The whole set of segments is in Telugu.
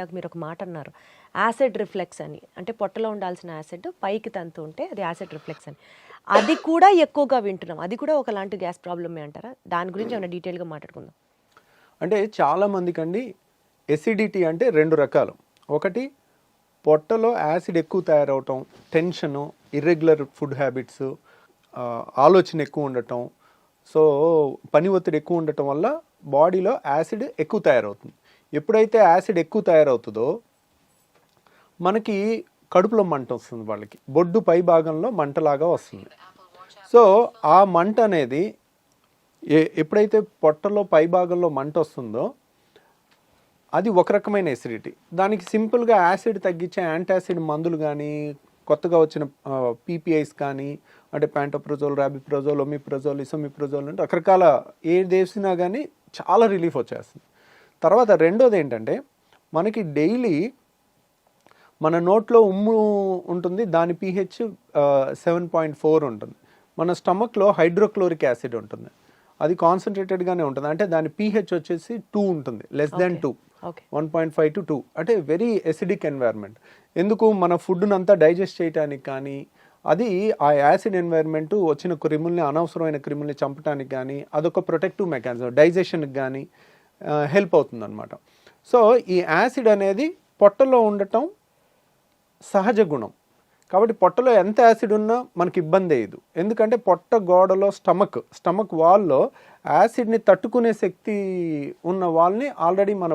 నాకు మీరు ఒక మాట అన్నారు. యాసిడ్ రిఫ్లెక్స్ అని. అంటే పొట్టలో ఉండాల్సిన యాసిడ్ పైకి తంతు ఉంటే అది యాసిడ్ రిఫ్లెక్స్ అని. అది కూడా ఎక్కువగా వింటున్నాం. అది కూడా ఒకలాంటి గ్యాస్ ప్రాబ్లమే అంటారా? దాని గురించి ఏమైనా డీటెయిల్గా మాట్లాడుకుందాం. అంటే చాలా మందికండి అండి ఎసిడిటీ అంటే రెండు రకాలు. ఒకటి పొట్టలో యాసిడ్ ఎక్కువ తయారవటం టెన్షను ఇర్రెగ్యులర్ ఫుడ్ హ్యాబిట్స్ ఆలోచన ఎక్కువ ఉండటం. సో పని ఒత్తిడి ఎక్కువ ఉండటం వల్ల బాడీలో యాసిడ్ ఎక్కువ తయారవుతుంది. ఎప్పుడైతే యాసిడ్ ఎక్కువ తయారవుతుందో మనకి కడుపులో మంట వస్తుంది వాళ్ళకి. బొడ్డు పై భాగంలో మంటలాగా వస్తుంది. సో ఆ మంట అనేది ఏ- ఎప్పుడైతే పొట్టలో పై భాగంలో మంట వస్తుందో అది ఒక రకమైన ఎసిడిటీ దానికి సింపుల్గా యాసిడ్ తగ్గించే యాంటాసిడ్ మందులు కానీ కొత్తగా వచ్చిన పీపీఐస్ కానీ అంటే ప్యాంటోప్రజోల్ ర్యాబిప్రజోల్ ఒమిప్రజోల్ ఇసోమిప్రజోల్ అంటే రకరకాల ఏది వేసినా కానీ చాలా రిలీఫ్ వచ్చేస్తుంది. తర్వాత రెండోది ఏంటంటే మనకి డైలీ మన నోట్లో ఉమ్ము ఉంటుంది దాని పీహెచ్ సెవెన్ పాయింట్ ఫోర్ ఉంటుంది. మన స్టమక్లో హైడ్రోక్లోరిక్ యాసిడ్ ఉంటుంది. అది కాన్సన్ట్రేటెడ్గానే ఉంటుంది. అంటే దాని పీహెచ్ వచ్చేసి టూ ఉంటుంది less than two. One point five to two. అంటే వెరీ ఎసిడిక్ ఎన్వైర్న్మెంట్. ఎందుకు? మన ఫుడ్ను అంతా డైజెస్ట్ చేయడానికి కానీ అది ఆ యాసిడ్ ఎన్వైర్న్మెంట్ వచ్చిన క్రిముల్ని అనవసరమైన క్రిముల్ని చంపడానికి కానీ అదొక ప్రొటెక్టివ్ మెకానిజం డైజెషన్కి కానీ హెల్ప్ అవుతుందన్నమాట. సో ఈ యాసిడ్ అనేది పొట్టలో ఉండటం సహజ గుణం. కాబట్టి పొట్టలో ఎంత యాసిడ్ ఉన్నా మనకి ఇబ్బంది అయ్యదు. ఎందుకంటే పొట్ట గోడలో స్టమక్ స్టమక్ వాల్లో యాసిడ్ని తట్టుకునే శక్తి ఉన్న వాల్ని ఆల్రెడీ మన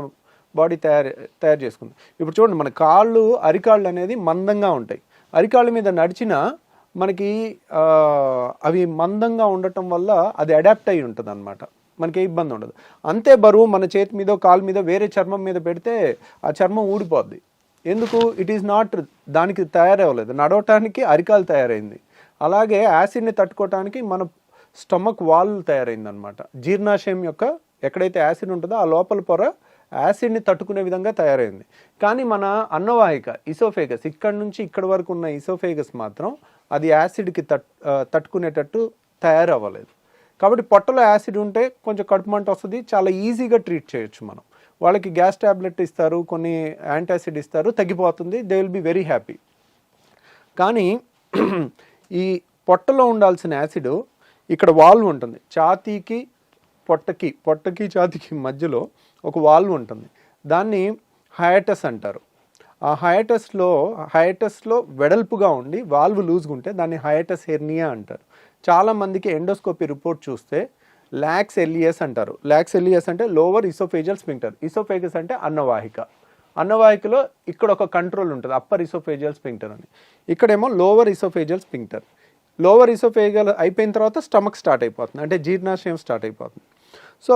బాడీ తయారు తయారు చేసుకుంది. ఇప్పుడు చూడండి మన కాళ్ళు అరికాళ్ళు అనేది మందంగా ఉంటాయి. అరికాళ్ళ మీద నడిచినా మనకి అవి మందంగా ఉండటం వల్ల అది అడాప్ట్ అయి ఉంటుంది అనమాట మనకి ఇబ్బంది ఉండదు. అంతే బరువు మన చేతి మీద కాలు మీద వేరే చర్మం మీద పెడితే ఆ చర్మం ఊడిపోద్ది. ఎందుకు? ఇట్ ఈస్ నాట్ దానికి తయారవ్వలేదు. నడవటానికి అరికాలు తయారైంది. అలాగే యాసిడ్ని తట్టుకోవటానికి మన స్టమక్ వాల్ తయారైంది అనమాట జీర్ణాశయం యొక్క ఎక్కడైతే యాసిడ్ ఉంటుందో ఆ లోపల పొర యాసిడ్ని తట్టుకునే విధంగా తయారైంది. కానీ మన అన్నవాహిక ఇసోఫేగస్ ఇక్కడ నుంచి ఇక్కడ వరకు ఉన్న ఇసోఫేగస్ మాత్రం అది యాసిడ్కి తట్ తట్టుకునేటట్టు తయారవ్వలేదు. కాబట్టి పొట్టలో యాసిడ్ ఉంటే కొంచెం కడుపు మంట వస్తుంది. చాలా ఈజీగా ట్రీట్ చేయొచ్చు మనం. వాళ్ళకి గ్యాస్ ట్యాబ్లెట్ ఇస్తారు కొన్ని యాంటాసిడ్ ఇస్తారు తగ్గిపోతుంది. They will be very happy కానీ ఈ పొట్టలో ఉండాల్సిన యాసిడ్ ఇక్కడ వాల్వ్ ఉంటుంది. ఛాతీకి పొట్టకి పొట్టకి ఛాతీకి మధ్యలో ఒక వాల్వ్ ఉంటుంది. దాన్ని హయాటస్ అంటారు. ఆ హయాటస్లో హయాటస్లో వెడల్పుగా ఉండి వాల్వ్ లూజ్గా ఉంటే దాన్ని హయాటస్ హెర్నియా అంటారు. చాలామందికి ఎండోస్కోపీ రిపోర్ట్ చూస్తే లాక్స్ ఎలియస్ అంటారు. లాక్స్ ఎలియస్ అంటే లోవర్ ఇసోఫేజల్ స్పింక్టర్. ఇసోఫేగస్ అంటే అన్నవాహిక. అన్నవాహికలో ఇక్కడ ఒక కంట్రోల్ ఉంటుంది అప్పర్ ఇసోఫేజియల్ స్పింక్టర్ అని. ఇక్కడేమో lower oesophageal sphincter. Lower oesophageal అయిపోయిన తర్వాత స్టమక్ స్టార్ట్ అయిపోతుంది అంటే జీర్ణాశయం స్టార్ట్ అయిపోతుంది. సో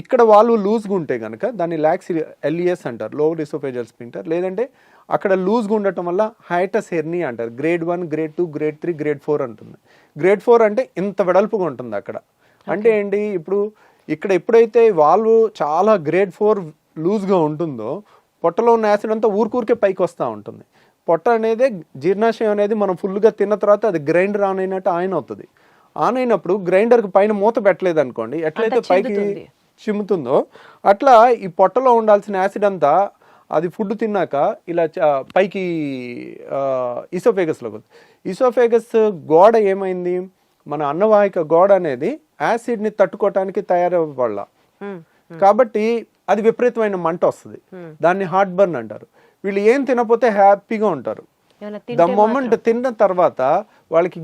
ఇక్కడ వాళ్ళు లూజ్గా ఉంటే కనుక దాన్ని లాక్స్ ఎల్ఈఎస్ అంటారు లోవర్ ఇసోఫేజియల్ స్పింక్టర్ లేదంటే అక్కడ లూజ్గా ఉండటం వల్ల హైటస్ హెర్నీ అంటారు grade one grade two grade three grade four అంటుంది. గ్రేడ్ ఫోర్ అంటే ఇంత వెడల్పుగా ఉంటుంది అక్కడ. అంటే ఏంటి ఇప్పుడు ఇక్కడ ఎప్పుడైతే వాల్వ్ చాలా గ్రేడ్ ఫోర్ లూజ్గా ఉంటుందో పొట్టలో ఉన్న యాసిడ్ అంతా ఊరికూరికే పైకి వస్తూ ఉంటుంది. పొట్ట అనేది జీర్ణాశయం అనేది మనం ఫుల్గా తిన్న తర్వాత అది గ్రైండర్ ఆన్ అయినట్టు ఆన్ అవుతుంది. ఆన్ అయినప్పుడు గ్రైండర్కి పైన మూత పెట్టలేదు అనుకోండి ఎట్లయితే పైకి. చిమ్ముతుందో. అట్లా ఈ పొట్టలో ఉండాల్సిన యాసిడ్ అంతా అది ఫుడ్ తిన్నాక ఇలా పైకి ఇసోఫేగస్లోకి ఇసోఫేగస్ గోడ ఏమైంది? మన అన్నవాహిక గోడ అనేది యాసిడ్ని తట్టుకోవటానికి తయారవ్వాల కాబట్టి అది విపరీతమైన మంట వస్తుంది. దాన్ని హార్ట్ బర్న్ అంటారు. వీళ్ళు ఏం తినకపోతే హ్యాపీగా ఉంటారు. ద మొమెంట్ తిన్న తర్వాత వాళ్ళకి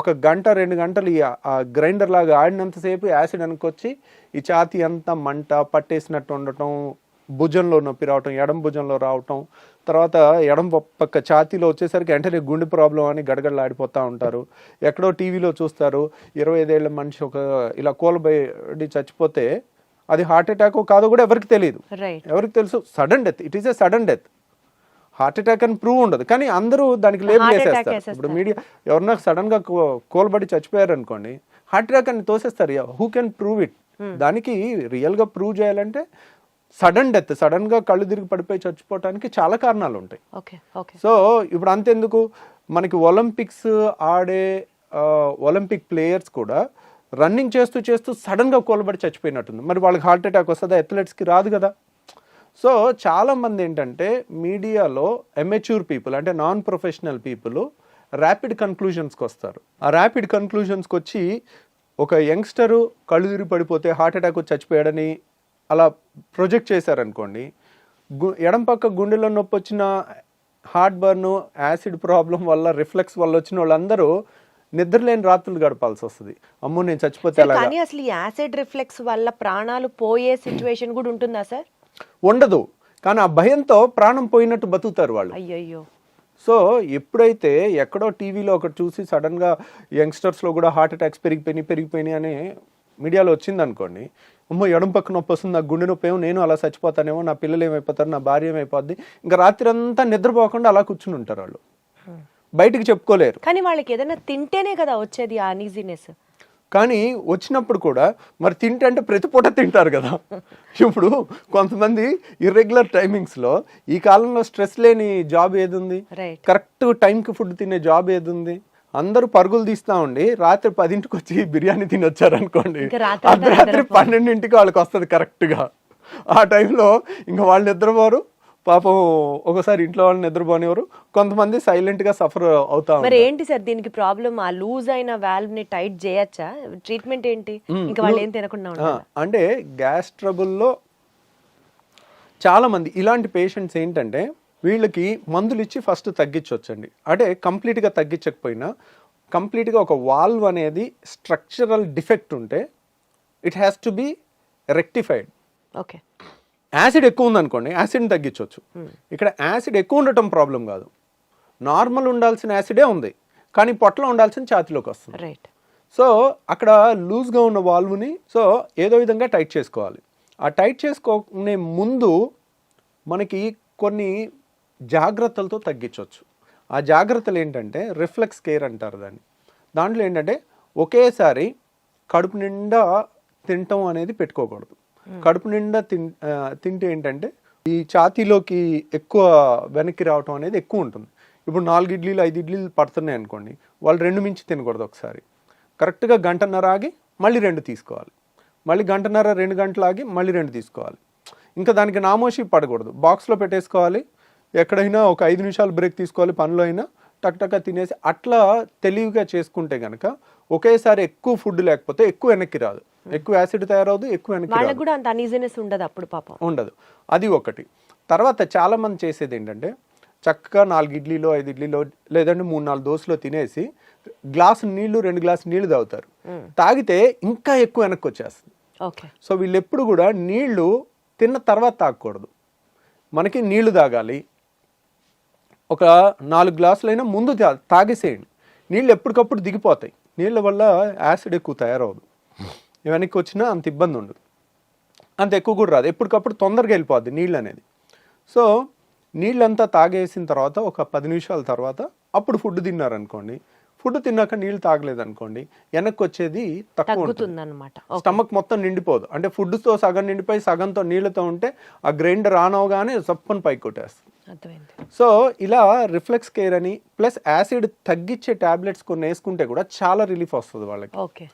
ఒక గంట రెండు గంటలు ఆ గ్రైండర్ లాగా ఆడినంతసేపు యాసిడ్ అనుకొచ్చి ఈ ఛాతీ అంతా మంట పట్టేసినట్టు ఉండటం భుజంలో నొప్పి రావటం ఎడం భుజంలో రావటం తర్వాత ఎడం పక్క ఛాతీలో వచ్చేసరికి వెంటనే గుండె ప్రాబ్లం అని గడగడలాడిపోతూ ఉంటారు. ఎక్కడో టీవీలో చూస్తారు. ఇరవై ఐదేళ్ళ మనిషి ఒక ఇలా కూలబడి చచ్చిపోతే అది హార్ట్ అటాక్ కాదో కూడా ఎవరికి తెలియదు ఎవరికి తెలుసు? Sudden death. It is a sudden death. Heart attack అని ప్రూవ్ ఉండదు. కానీ అందరూ దానికి లేబుల్ వేసేస్తారు. ఇప్పుడు మీడియా ఎవరన్నా సడన్గా కోల్బడి చచ్చిపోయారు అనుకోండి హార్ట్ అటాక్ అని తోసేస్తారు. Who can prove it? దానికి రియల్గా ప్రూవ్ చేయాలంటే సడన్ డెత్ సడన్గా కళ్ళు తిరిగి పడిపోయి చచ్చిపోవటానికి చాలా కారణాలు ఉంటాయి. సో ఇప్పుడు అంతెందుకు? మనకి ఒలింపిక్స్ ఆడే ఒలింపిక్ ప్లేయర్స్ కూడా రన్నింగ్ చేస్తూ చేస్తూ సడన్గా కోలబడి చచ్చిపోయినట్టుంది. మరి వాళ్ళకి హార్ట్ అటాక్ వస్తుందా? athletes కి రాదు కదా. సో చాలా మంది ఏంటంటే మీడియాలో ఎమెచ్యూర్ పీపుల్ అంటే నాన్ ప్రొఫెషనల్ పీపుల్ ర్యాపిడ్ కన్క్లూజన్స్కి వస్తారు. ఆ ర్యాపిడ్ కన్క్లూజన్స్కి వచ్చి ఒక యంగ్స్టరు కళ్ళు తిరిగి పడిపోతే హార్ట్ అటాక్ వచ్చి చచ్చిపోయాడని అలా ప్రొజెక్ట్ చేశారనుకోండి గు ఎడం పక్క గుండెలో నొప్పి వచ్చిన హార్ట్ బర్న్ యాసిడ్ ప్రాబ్లం వల్ల రిఫ్లెక్స్ వల్ల వచ్చిన వాళ్ళందరూ నిద్రలేని రాత్రులు గడపాల్సి వస్తుంది. అమ్మో నేను చచ్చిపోతే కానీ అసలు యాసిడ్ రిఫ్లెక్స్ వల్ల ప్రాణాలు పోయే సిచ్యువేషన్ కూడా ఉంటుందా సార్? ఉండదు. కానీ ఆ భయంతో ప్రాణం పోయినట్టు బతుకుతారు వాళ్ళు. అయ్యయ్యో. సో ఎప్పుడైతే ఎక్కడో టీవీలో ఒకటి చూసి సడన్గా యంగ్స్టర్స్లో కూడా హార్ట్ అటాక్స్ పెరిగిపోయినాయి పెరిగిపోయినాయి అని మీడియాలో వచ్చింది అనుకోండి అమ్మో ఎడం పక్క నొప్పి వస్తుంది నాకు గుండె నొప్పి ఏమో నేను అలా చచ్చిపోతానేమో నా పిల్లలు ఏమైపోతారు నా భార్య ఏమైపోద్ది. ఇంకా రాత్రి అంతా నిద్రపోకుండా అలా కూర్చుని ఉంటారు వాళ్ళు. బయటికి చెప్పుకోలేరు. కానీ వాళ్ళకి ఏదైనా తింటేనే కదా వచ్చేది ఆ అనీజీనెస్ కానీ వచ్చినప్పుడు కూడా మరి తింటే అంటే ప్రతి పూట తింటారు కదా. ఇప్పుడు కొంతమంది ఇర్రెగ్యులర్ టైమింగ్స్లో ఈ కాలంలో స్ట్రెస్ లేని జాబ్ ఏది ఉంది కరెక్ట్ టైంకి ఫుడ్ తినే జాబ్ ఏది ఉంది అందరూ పరుగులు తీస్తా ఉండి రాత్రి పదింటికి వచ్చి బిర్యానీ తిని వచ్చారనుకోండి అర్ధరాత్రి పన్నెండింటికి వాళ్ళకి వస్తుంది కరెక్ట్గా ఆ టైంలో ఇంకా వాళ్ళు నిద్రపోరు. పాపం ఒకసారి ఇంట్లో వాళ్ళు నిద్రపోనివారు కొంతమంది సైలెంట్గా సఫర్ అవుతా మరి ఏంటి సార్ దీనికి ప్రాబ్లం ఆ లూజ్ అయిన వాల్వ్ని టైట్ చేయొచ్చా? ట్రీట్మెంట్ ఏంటి? ఇంకా వాళ్ళు ఏం తినకుండా అంటే గ్యాస్ ట్రబుల్లో చాలా మంది ఇలాంటి పేషెంట్స్ ఏంటంటే వీళ్ళకి మందులు ఇచ్చి ఫస్ట్ తగ్గించవచ్చండి అంటే కంప్లీట్గా తగ్గించకపోయినా కంప్లీట్గా ఒక వాల్వ్ అనేది స్ట్రక్చరల్ డిఫెక్ట్ ఉంటే it has to be rectified okay acid ఎక్కువ ఉందనుకోండి యాసిడ్ని తగ్గించవచ్చు. ఇక్కడ యాసిడ్ ఎక్కువ ఉండటం ప్రాబ్లం కాదు. నార్మల్ ఉండాల్సిన యాసిడే ఉంది కానీ పొట్టలో ఉండాల్సిన ఛాతిలోకి వస్తుంది. రైట్ సో అక్కడ లూజ్గా ఉన్న వాల్వ్ని సో ఏదో విధంగా టైట్ చేసుకోవాలి. ఆ టైట్ చేసుకునే ముందు మనకి కొన్ని జాగ్రత్తలతో తగ్గించవచ్చు. ఆ జాగ్రత్తలు ఏంటంటే రిఫ్లెక్స్ కేర్ అంటారు దాన్ని. దాంట్లో ఏంటంటే ఒకేసారి కడుపు నిండా తినటం అనేది పెట్టుకోకూడదు. కడుపు నిండా తిన్ తింటే ఏంటంటే ఈ ఛాతీలోకి ఎక్కువ వెనక్కి రావటం అనేది ఎక్కువ ఉంటుంది. ఇప్పుడు నాలుగు ఇడ్లీలు ఐదు ఇడ్లీలు పడుతున్నాయి అనుకోండి వాళ్ళు రెండు మించి తినకూడదు ఒకసారి. కరెక్ట్గా గంటన్నర ఆగి మళ్ళీ రెండు తీసుకోవాలి. మళ్ళీ గంటన్నర రెండు గంటలు ఆగి మళ్ళీ రెండు తీసుకోవాలి. ఇంకా దానికి నామోషి పడకూడదు. బాక్స్లో పెట్టేసుకోవాలి. ఎక్కడైనా ఒక ఐదు నిమిషాలు బ్రేక్ తీసుకోవాలి పనిలో అయినా. టక్ టక్ తినేసి అట్లా తెలివిగా చేసుకుంటే గనక ఒకేసారి ఎక్కువ ఫుడ్ లేకపోతే ఎక్కువ వెనక్కి రాదు. ఎక్కువ యాసిడ్ తయారవదు ఎక్కువ వెనక్కి వాళ్ళకి రాదు. కూడా అంత అనీజీనెస్ ఉండదు అప్పుడు పాపం. ఉండదు. అది ఒకటి. తర్వాత చాలా మంది చేసేది ఏంటంటే చక్కగా నాలుగు ఇడ్లీలో ఐదు ఇడ్లీలో లేదంటే మూడు నాలుగు దోశలో తినేసి గ్లాసు నీళ్ళు రెండు గ్లాసు నీళ్ళు తాగుతారు. తాగితే ఇంకా ఎక్కువ వెనక్కి వచ్చేస్తుంది. ఓకే. సో వీళ్ళు ఎప్పుడు కూడా నీళ్ళు తిన్న తర్వాత తాగకూడదు. మనకి నీళ్ళు తాగాలి ఒక నాలుగు గ్లాసులైనా ముందు తాగేసేయండి. నీళ్ళు ఎప్పటికప్పుడు దిగిపోతాయి. నీళ్ళ వల్ల యాసిడ్ ఎక్కువ తయారవదు. వెనక్కి వచ్చినా అంత ఇబ్బంది ఉండదు. అంత ఎక్కువ కూడా రాదు. ఎప్పటికప్పుడు తొందరగా వెళ్ళిపోద్ది నీళ్ళు అనేది సో నీళ్ళంతా తాగేసిన తర్వాత ఒక పది నిమిషాల తర్వాత అప్పుడు ఫుడ్ తిన్నారనుకోండి. ఫుడ్ తిన్నాక నీళ్ళు తాగలేదనుకోండి వెనక్కి వచ్చేది తక్కువ ఉంటుంది. స్టమక్ మొత్తం నిండిపోదు. అంటే ఫుడ్తో సగం నిండిపోయి సగంతో నీళ్ళతో ఉంటే ఆ గ్రైండర్ ఆన్ అవగానే సప్పని పైకి కొట్టేస్తుంది. సో ఇలా రిఫ్లెక్స్ కేర్ అని ప్లస్ యాసిడ్ తగ్గించే టాబ్లెట్స్ కొన్ని వేసుకుంటే కూడా చాలా రిలీఫ్ వస్తుంది వాళ్ళకి. ఓకే.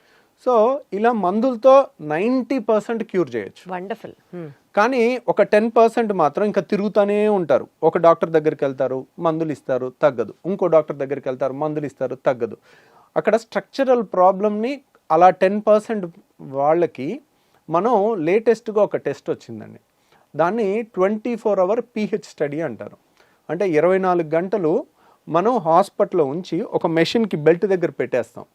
సో ఇలా మందులతో నైంటీ పర్సెంట్ క్యూర్ చేయొచ్చు. వండర్ఫుల్. కానీ ఒక టెన్ పర్సెంట్ మాత్రం ఇంకా తిరుగుతూనే ఉంటారు. ఒక డాక్టర్ దగ్గరికి వెళ్తారు మందులు ఇస్తారు తగ్గదు. ఇంకో డాక్టర్ దగ్గరికి వెళ్తారు మందులు ఇస్తారు తగ్గదు. అక్కడ స్ట్రక్చరల్ ప్రాబ్లమ్ని అలా టెన్ పర్సెంట్ వాళ్ళకి మనం లేటెస్ట్గా ఒక టెస్ట్ వచ్చిందండి. దాన్ని twenty four hour pH study అంటారు. అంటే ఇరవై నాలుగు గంటలు మనం హాస్పిటల్లో ఉంచి ఒక మెషిన్కి బెల్ట్ దగ్గర పెట్టేస్తాం.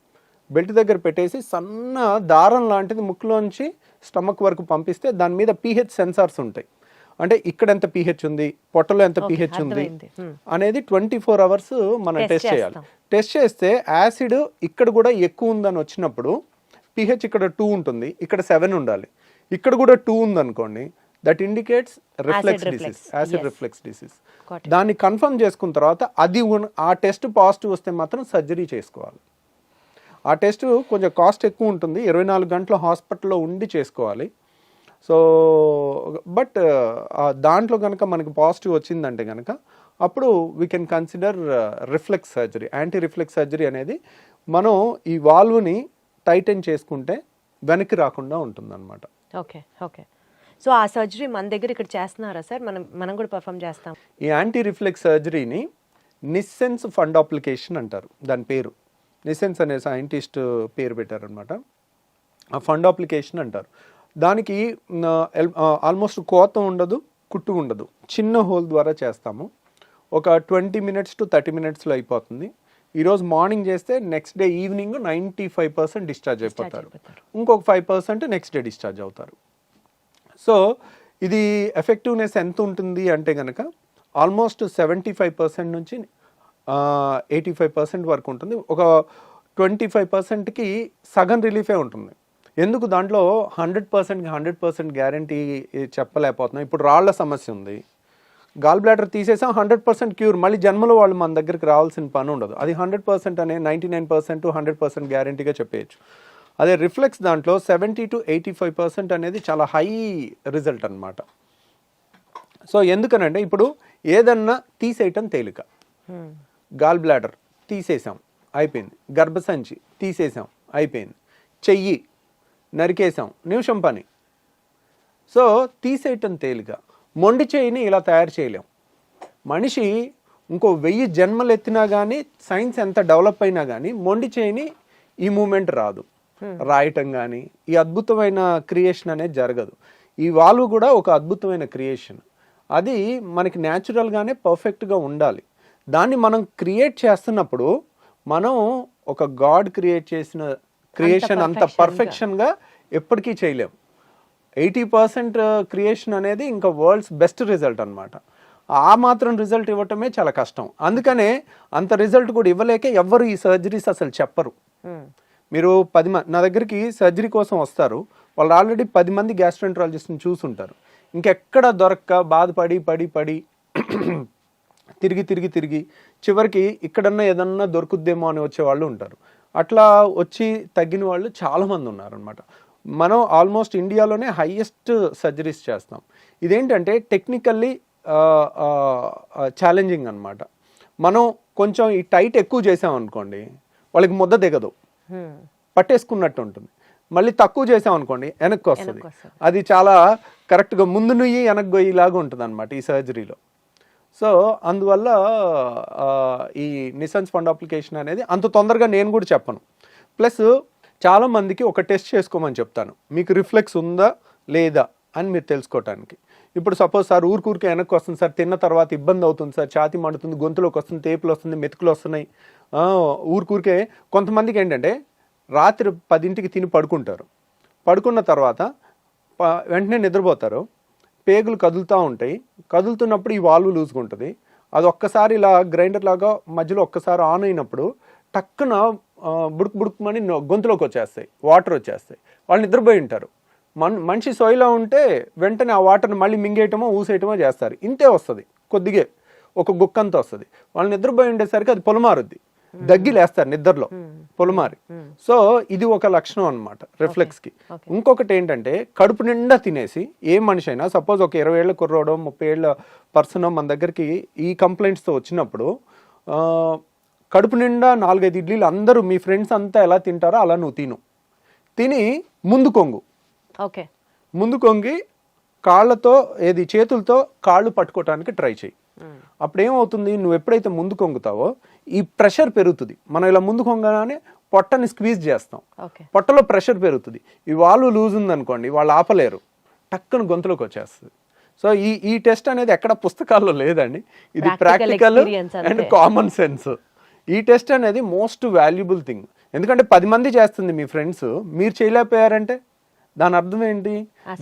బెల్ట్ దగ్గర పెట్టేసి సన్న దారం లాంటిది ముక్కులోంచి స్టమక్ వరకు పంపిస్తే దాని మీద పీహెచ్ సెన్సార్స్ ఉంటాయి. అంటే ఇక్కడ ఎంత పీహెచ్ ఉంది పొట్టలో ఎంత పీహెచ్ ఉంది. అనేది ట్వంటీ ఫోర్ అవర్స్ మనం టెస్ట్ చేయాలి. టెస్ట్ చేస్తే యాసిడ్ ఇక్కడ కూడా ఎక్కువ ఉందని వచ్చినప్పుడు పీహెచ్ ఇక్కడ టూ ఉంటుంది ఇక్కడ సెవెన్ ఉండాలి. ఇక్కడ కూడా టూ ఉందనుకోండి that indicates reflux. Disease acid. Reflux disease Got it. దాన్ని కన్ఫర్మ్ చేసుకున్న తర్వాత అది ఆ టెస్ట్ పాజిటివ్ వస్తే మాత్రం సర్జరీ చేసుకోవాలి. ఆ టెస్ట్ కొంచెం కాస్ట్ ఎక్కువ ఉంటుంది. ఇరవై నాలుగు గంటలు హాస్పిటల్లో ఉండి చేసుకోవాలి. సో బట్ దాంట్లో కనుక మనకి పాజిటివ్ వచ్చిందంటే కనుక అప్పుడు we can consider reflux surgery anti reflux surgery అనేది మనం ఈ వాల్వ్ని టైటన్ చేసుకుంటే వెనక్కి రాకుండా ఉంటుందన్నమాట. ఓకే ఓకే సో ఆ సర్జరీ మన దగ్గర ఇక్కడ చేస్తున్నారా సార్? మనం మనం కూడా పర్ఫామ్ చేస్తాం. ఈ యాంటీ రిఫ్లెక్స్ సర్జరీని నిస్సెన్స్ ఫండ్ అప్లికేషన్ అంటారు. దాని పేరు. నిస్సెన్స్ అనే సైంటిస్ట్ పేరు పెట్టారనమాట ఆ ఫండ్ అప్లికేషన్ అంటారు. దానికి ఆల్మోస్ట్ కోత ఉండదు కుట్టు ఉండదు. చిన్న హోల్ ద్వారా చేస్తాము. ఒక ట్వంటీ మినిట్స్ టు థర్టీ మినిట్స్లో అయిపోతుంది. ఈరోజు మార్నింగ్ చేస్తే next day evening ninety five percent discharge అయిపోతారు. అయిపోతారు. ఇంకొక five percent next day discharge అవుతారు. సో ఇది ఎఫెక్టివ్నెస్ ఎంత ఉంటుంది అంటే కనుక ఆల్మోస్ట్ సెవెంటీ ఫైవ్ పర్సెంట్ నుంచి ఎయిటీ ఫైవ్ పర్సెంట్ వరకు ఉంటుంది. ఒక ట్వంటీ ఫైవ్ పర్సెంట్కి సగం రిలీఫే ఉంటుంది. ఎందుకు దాంట్లో హండ్రెడ్ పర్సెంట్కి హండ్రెడ్ పర్సెంట్ గ్యారంటీ చెప్పలేకపోతున్నాం. ఇప్పుడు రాళ్ళ సమస్య ఉంది. గాల్ బ్లాడర్ తీసేసాం హండ్రెడ్ పర్సెంట్ క్యూర్ మళ్ళీ జన్మలో వాళ్ళు మన దగ్గరికి రావాల్సిన పని ఉండదు. అది హండ్రెడ్ పర్సెంట్ అనే ninety nine percent hundred percent గ్యారంటీగా చెప్పేయచ్చు. అదే రిఫ్లెక్స్ దాంట్లో seventy to eighty five percent అనేది చాలా హై రిజల్ట్ అనమాట సో ఎందుకనంటే ఇప్పుడు ఏదన్నా తీసేయటం తేలిక. Hmm. గాల్ బ్లాడర్ తీసేసాం అయిపోయింది. గర్భసంచి తీసేసాం అయిపోయింది. చెయ్యి నరికేసాం నిమిషం పని. సో తీసేయటం తేలిక. మొండి చేయిని ఇలా తయారు చేయలేం. మనిషి ఇంకో వెయ్యి జన్మలు ఎత్తినా కానీ సైన్స్ ఎంత డెవలప్ అయినా కానీ మొండి చేయిని ఈ మూమెంట్ రాదు. రాయటం కానీ ఈ అద్భుతమైన క్రియేషన్ అనేది జరగదు. ఈ వాల్వ్ కూడా ఒక అద్భుతమైన క్రియేషన్ అది మనకి న్యాచురల్గానే పర్ఫెక్ట్గా ఉండాలి. దాన్ని మనం క్రియేట్ చేస్తున్నప్పుడు మనం ఒక గాడ్ క్రియేట్ చేసిన క్రియేషన్ అంత. పర్ఫెక్షన్గా ఎప్పటికీ చేయలేం. ఎయిటీ పర్సెంట్ క్రియేషన్ అనేది ఇంకా వరల్డ్స్ బెస్ట్ రిజల్ట్ అన్నమాట. ఆ మాత్రం రిజల్ట్ ఇవ్వటమే చాలా కష్టం. అందుకనే అంత రిజల్ట్ కూడా ఇవ్వలేక ఎవ్వరు ఈ సర్జరీస్ అసలు చెప్పరు. మీరు పది మంది నా దగ్గరికి సర్జరీ కోసం వస్తారు. వాళ్ళు ఆల్రెడీ పది మంది గ్యాస్ట్రెంట్రాలజిస్ట్ని చూసుంటారు. ఇంకెక్కడ దొరక్క బాధపడి పడి పడి తిరిగి తిరిగి తిరిగి చివరికి ఇక్కడన్నా ఏదన్నా దొరుకుద్దేమో అని వచ్చే వాళ్ళు ఉంటారు. అట్లా వచ్చి తగ్గిన వాళ్ళు చాలామంది ఉన్నారనమాట మనం ఆల్మోస్ట్ ఇండియాలోనే హైయెస్ట్ సర్జరీస్ చేస్తాం. ఇదేంటంటే టెక్నికల్లీ ఛాలెంజింగ్ అనమాట మనం కొంచెం ఈ టైట్ ఎక్కువ చేసామనుకోండి వాళ్ళకి ముద్ద దిగదు పట్టేసుకున్నట్టు ఉంటుంది. మళ్ళీ తక్కువ చేసాం అనుకోండి వెనక్కి వస్తుంది. అది చాలా కరెక్ట్గా ముందు నుయ్యి వెనక్కి ఉంటుంది అనమాట ఈ సర్జరీలో సో అందువల్ల ఈ నిసన్స్ ఫండ్ అప్లికేషన్ అనేది అంత తొందరగా నేను కూడా చెప్పను. ప్లస్ చాలా మందికి ఒక టెస్ట్ చేసుకోమని చెప్తాను. మీకు రిఫ్లెక్స్ ఉందా లేదా అని మీరు తెలుసుకోవటానికి. ఇప్పుడు సపోజ్ సార్ ఊరికూరికి వెనక్కి వస్తుంది సార్ తిన్న తర్వాత ఇబ్బంది అవుతుంది సార్ ఛాతి మండుతుంది గొంతులోకి వస్తుంది తేపులు వస్తుంది మెతుకులు వస్తున్నాయి. ఊరికూరికే కొంతమందికి ఏంటంటే రాత్రి పదింటికి తిని పడుకుంటారు. పడుకున్న తర్వాత వెంటనే నిద్రపోతారు. పేగులు కదులుతూ ఉంటాయి. కదులుతున్నప్పుడు ఈ వాల్వ్ లూజ్గా ఉంటుంది. అది ఒక్కసారి ఇలా గ్రైండర్ లాగా మధ్యలో ఒక్కసారి ఆన్ అయినప్పుడు టక్కున బుడుకు బుడుక్ బుడుక్మని గొంతులోకి వచ్చేస్తాయి వాటర్ వచ్చేస్తాయి. వాళ్ళు నిద్రపోయి ఉంటారు. మన్ మనిషి సొయ్యలో ఉంటే వెంటనే ఆ వాటర్ని మళ్ళీ మింగేయటమో ఊసేయటమో చేస్తారు. ఇంతే వస్తుంది. కొద్దిగే ఒక గుక్కంత వస్తుంది. వాళ్ళు నిద్రపోయి ఉండేసరికి అది పొలమారుద్ది. దగ్గిలేస్తారు నిద్రలో. పొలమారి. సో ఇది ఒక లక్షణం అనమాట రిఫ్లెక్స్కి Okay. ఇంకొకటి ఏంటంటే కడుపు నిండా తినేసి ఏ మనిషి అయినా సపోజ్ ఒక ఇరవై ఏళ్ళ కుర్రోడో ముప్పై ఏళ్ళ పర్సన్ మన దగ్గరికి ఈ కంప్లైంట్స్తో వచ్చినప్పుడు కడుపు నిండా నాలుగైదు ఇడ్లీలు అందరూ మీ ఫ్రెండ్స్ అంతా ఎలా తింటారో అలా నువ్వు తిను. తిని ముందు కొంగు. ఓకే. ముందు కొంగి కాళ్ళతో ఏది చేతులతో కాళ్ళు పట్టుకోవటానికి ట్రై చేయి. అప్పుడు ఏమవుతుంది నువ్వు ఎప్పుడైతే ముందు కొంగుతావో ఈ ప్రెషర్ పెరుగుతుంది. మనం ఇలా ముందు కొంగగానే పొట్టని స్క్వీజ్ చేస్తాం. పొట్టలో ప్రెషర్ పెరుగుతుంది. ఈ వాల్వ్ లూజ్ ఉందనుకోండి వాళ్ళు ఆపలేరు. టక్కున గొంతులోకి వచ్చేస్తుంది. సో ఈ ఈ టెస్ట్ అనేది ఎక్కడ పుస్తకాల్లో లేదండి. ఇది ప్రాక్టికల్ అండ్. Common sense. ఈ టెస్ట్ అనేది మోస్ట్ వాల్యుబుల్ థింగ్. ఎందుకంటే పది మంది చేస్తుంది మీ ఫ్రెండ్స్. మీరు చేయలేకపోయారంటే? దాని అర్థం ఏంటి?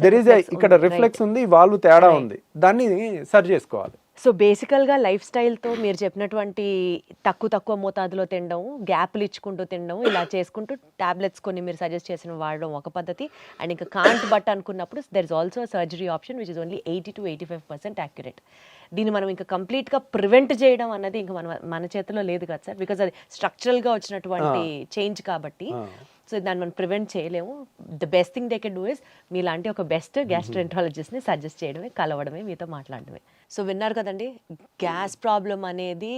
దెర్ ఇస్ reflex ఇక్కడ రిఫ్లెక్స్ ఉంది వాళ్ళు తేడా ఉంది. దాన్ని సరి చేసుకోవాలి. సో బేసికల్గా లైఫ్ స్టైల్తో మీరు చెప్పినటువంటి తక్కువ తక్కువ మోతాదులో తినడం గ్యాప్లు ఇచ్చుకుంటూ తినడం ఇలా చేసుకుంటూ టాబ్లెట్స్ కొన్ని మీరు సజెస్ట్ చేసిన వాడడం ఒక పద్ధతి. అండ్ ఇంకా కాంట్ బట్ అనుకున్నప్పుడు there is also surgery option which is only eighty to eighty five percent accurate దీన్ని మనం ఇంకా కంప్లీట్గా ప్రివెంట్ చేయడం అన్నది ఇంకా మన మన చేతిలో లేదు కదా సార్ బికాజ్ అది స్ట్రక్చరల్గా వచ్చినటువంటి చేంజ్ కాబట్టి సో దాన్ని మనం ప్రివెంట్ చేయలేము. The best thing they can do is మీలాంటి ఒక బెస్ట్ గ్యాస్ట్రెంటాలజిస్ట్ని సజెస్ట్ చేయడమే కలవడమే మీతో మాట్లాడడమే. సో విన్నారు కదండి గ్యాస్ ప్రాబ్లం అనేది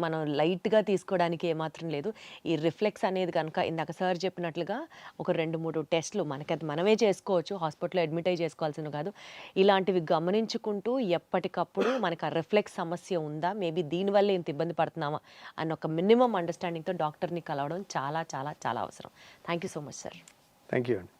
మనం లైట్గా తీసుకోవడానికి ఏమాత్రం లేదు. ఈ రిఫ్లెక్స్ అనేది కనుక ఇందాక సార్ చెప్పినట్లుగా ఒక రెండు మూడు టెస్ట్లు మనకి అది మనమే చేసుకోవచ్చు. హాస్పిటల్లో అడ్మిట్ అయ్యి చేసుకోవాల్సింది కాదు. ఇలాంటివి గమనించుకుంటూ ఎప్పటికప్పుడు మనకు ఆ రిఫ్లెక్స్ సమస్య ఉందా? మేబీ దీనివల్ల ఇంత ఇబ్బంది పడుతున్నామా? అన్న ఒక మినిమం అండర్స్టాండింగ్తో డాక్టర్ని కలవడం చాలా చాలా చాలా అవసరం. Thank you so much sir. Thank you అండి.